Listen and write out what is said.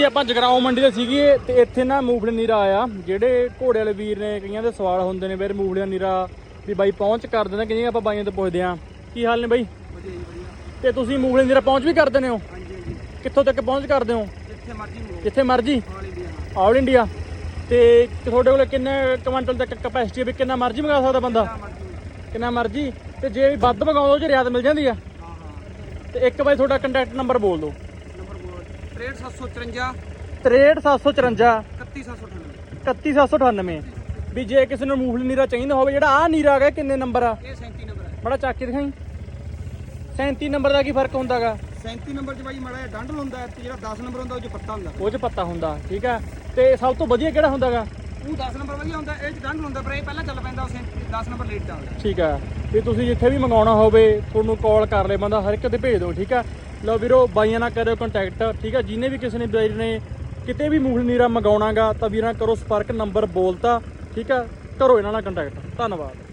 ਜੀ ਆਪਾਂ ਜਗਰਾਉਂ ਮੰਡੀ ਦੇ ਸੀਗੇ ਤੇ ਇੱਥੇ ਨਾ ਮੂੰਗਫਲੀ ਨੀਰਾ ਆਇਆ। ਜਿਹੜੇ ਘੋੜੇ ਵਾਲੇ ਵੀਰ ਨੇ ਕਈਆਂ ਦੇ ਸਵਾਲ ਹੁੰਦੇ ਨੇ ਵੀਰ ਮੂੰਗਫਲੀ ਦਾ ਨੀਰਾ ਵੀ ਬਾਈ ਪਹੁੰਚ ਕਰ ਦਿੰਦਾ? ਕਈਆਂ ਆਪਾਂ ਬਾਈਆਂ ਤੋਂ ਪੁੱਛਦੇ ਆਂ ਕੀ ਹਾਲ ਨੇ ਬਾਈ? ਤੇ ਤੁਸੀਂ ਮੂੰਗਫਲੀ ਨੀਰਾ ਪਹੁੰਚ ਵੀ ਕਰ ਦਿੰਦੇ ਹੋ? ਕਿੱਥੋਂ ਤੱਕ ਪਹੁੰਚ ਕਰਦੇ ਹੋ ਜਿੱਥੇ ਮਰਜ਼ੀ ਮੋੜ ਜਿੱਥੇ ਮਰਜ਼ੀ। ਆਲ ਇੰਡੀਆ ਤੇ ਤੁਹਾਡੇ ਕੋਲ ਕਿੰਨੇ ਕੁਇੰਟਲ ਤੱਕ ਕਪੈਸਿਟੀ ਵੀ ਕਿੰਨਾ ਮਰਜ਼ੀ ਮੰਗਾ ਸਕਦਾ ਬੰਦਾ। ਕਿੰਨਾ ਮਰਜ਼ੀ ਤੇ ਜੇ ਵੀ ਵੱਧ ਮੰਗਾਉਂਦੇ ਹੋ ਜੇ ਰਿਆਤ ਮਿਲ ਜਾਂਦੀ ਆ। ਤੇ ਇੱਕ ਵਾਰੀ ਤੁਹਾਡਾ ਕੰਟੈਕਟ ਨੰਬਰ ਬੋਲ ਦਿਓ। 63754 63754 31798 31798 ਵੀ ਜੇ ਕਿਸੇ ਨੂੰ ਮੂੰਗਫਲੀ ਨੀਰਾ ਚਾਹੀਦਾ ਹੋਵੇ ਜਿਹੜਾ ਆ ਨੀਰਾ ਹੈਗਾ ਕਿੰਨੇ ਨੰਬਰ ਆ? ਇਹ 37 ਨੰਬਰ ਹੈ ਬੜਾ ਚੱਕ ਕੇ ਦਿਖਾਈ। 37 ਨੰਬਰ ਦਾ ਕੀ ਫ਼ਰਕ ਹੁੰਦਾਗਾ? 37 ਨੰਬਰ 'ਚ ਬਾਈ ਮਾੜਾ ਜਿਹਾ ਡੰਡ ਹੁੰਦਾ ਤੇ ਜਿਹੜਾ 10 ਨੰਬਰ ਹੁੰਦਾ ਉਹ 'ਚ ਪੱਤਾ ਹੁੰਦਾ। ਉਹ 'ਚ ਪੱਤਾ ਹੁੰਦਾ ਠੀਕ ਆ? ਤੇ ਸਭ ਤੋਂ ਵਧੀਆ ਕਿਹੜਾ ਹੁੰਦਾਗਾ? ਉਹ 10 ਨੰਬਰ ਵਧੀਆ ਹੁੰਦਾ ਇਹ 'ਚ ਡੰਡ ਹੁੰਦਾ ਪਰ ਇਹ ਪਹਿਲਾਂ ਚੱਲ ਪੈਂਦਾ ਉਸੇ 10 ਨੰਬਰ ਲੇਟ ਚੱਲਦਾ। ਠੀਕ ਆ। ਵੀ ਤੁਸੀਂ ਜਿੱਥੇ ਵੀ ਮੰਗਾਉਣਾ ਹੋਵੇ ਤੁਹਾਨੂੰ ਕਾਲ ਕਰ ਲੈ ਬੰਦਾ ਹਰ ਇੱਕ ਤੇ ਭੇਜ ਦਿਓ ਠੀਕ ਆ? ਲਓ ਵੀਰੋ, ਬਾਈਆਂ ਨਾਲ ਕਰਿਓ ਕੰਟੈਕਟ ਠੀਕ ਆ? ਜਿਹਨੇ ਵੀ ਕਿਸੇ ਨੇ ਵੀਰ ਨੇ ਕਿਤੇ ਵੀ ਮੂੰਗਫਲੀ ਨੀਰਾ ਮੰਗਾਉਣਾਗਾ ਤਾਂ ਵੀਰਾਂ ਕਰੋ ਸੰਪਰਕ, ਨੰਬਰ ਬੋਲਤਾ, ਠੀਕ ਆ? ਕਰੋ ਇਹਨਾਂ ਨਾਲ ਕੰਟੈਕਟ ਧੰਨਵਾਦ।